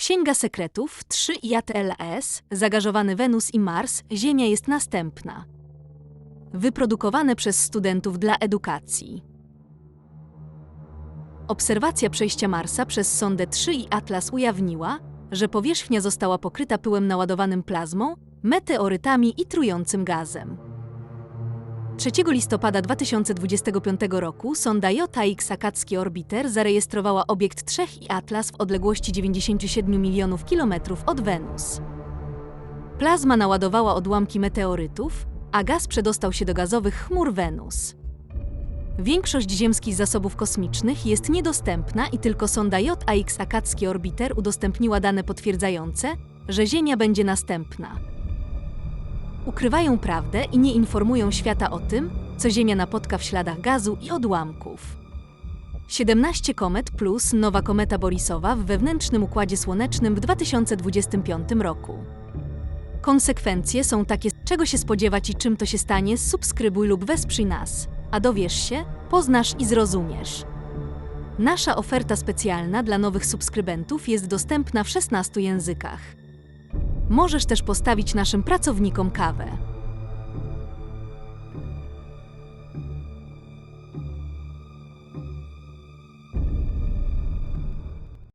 Księga Sekretów 3 JLS, Zagażowany Wenus i Mars, Ziemia jest następna. Wyprodukowane przez studentów dla edukacji. Obserwacja przejścia Marsa przez sondę 3 i Atlas ujawniła, że powierzchnia została pokryta pyłem naładowanym plazmą, meteorytami i trującym gazem. 3 listopada 2025 roku sonda JX Akacki Orbiter zarejestrowała obiekt 3 i Atlas w odległości 97 milionów kilometrów od Wenus. Plazma naładowała odłamki meteorytów, a gaz przedostał się do gazowych chmur Wenus. Większość ziemskich zasobów kosmicznych jest niedostępna i tylko sonda JAX Akacki Orbiter udostępniła dane potwierdzające, że Ziemia będzie następna. Ukrywają prawdę i nie informują świata o tym, co Ziemia napotka w śladach gazu i odłamków. 17 komet plus nowa kometa Borisowa w wewnętrznym układzie słonecznym w 2025 roku. Konsekwencje są takie, czego się spodziewać i czym to się stanie, subskrybuj lub wesprzyj nas, a dowiesz się, poznasz i zrozumiesz. Nasza oferta specjalna dla nowych subskrybentów jest dostępna w 16 językach. Możesz też postawić naszym pracownikom kawę.